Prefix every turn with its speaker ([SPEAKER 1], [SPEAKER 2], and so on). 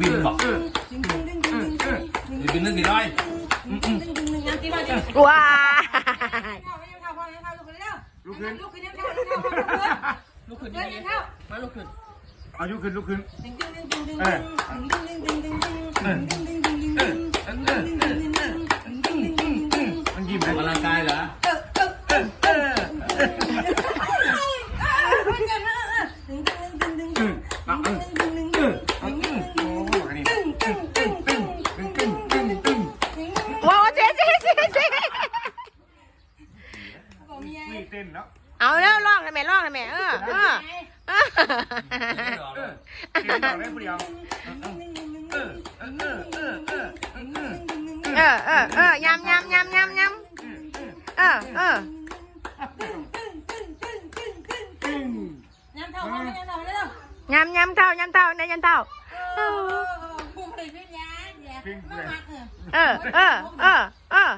[SPEAKER 1] บินบอกบินนึกกี่ร้อย
[SPEAKER 2] ว้าลุกขึ้นลุกขึ้นลูกขึ้นลุกขึ้น
[SPEAKER 3] อายุขึ้นลุกขึ้น
[SPEAKER 2] เออ
[SPEAKER 3] มันยิ้ม
[SPEAKER 1] ออกกำลังกายเหรอ
[SPEAKER 2] อะ เมีย
[SPEAKER 3] นี่เต้นแล้ว
[SPEAKER 4] เอาแล้วร้องเลยแม่ร้องเลยแม่เออเออเออ
[SPEAKER 1] ไม่ออ
[SPEAKER 3] เออยเต้นต่อได้ผู้เดียว
[SPEAKER 2] เออเออเออเออเออเออ
[SPEAKER 4] เออยำยำยำยำยำเออเออ
[SPEAKER 2] ย้ำเท่าน้ำเท่าแล้ว
[SPEAKER 4] ยำยำเท่ายำเท่าในยำเท่า
[SPEAKER 2] เออเออ
[SPEAKER 4] เออเออเออ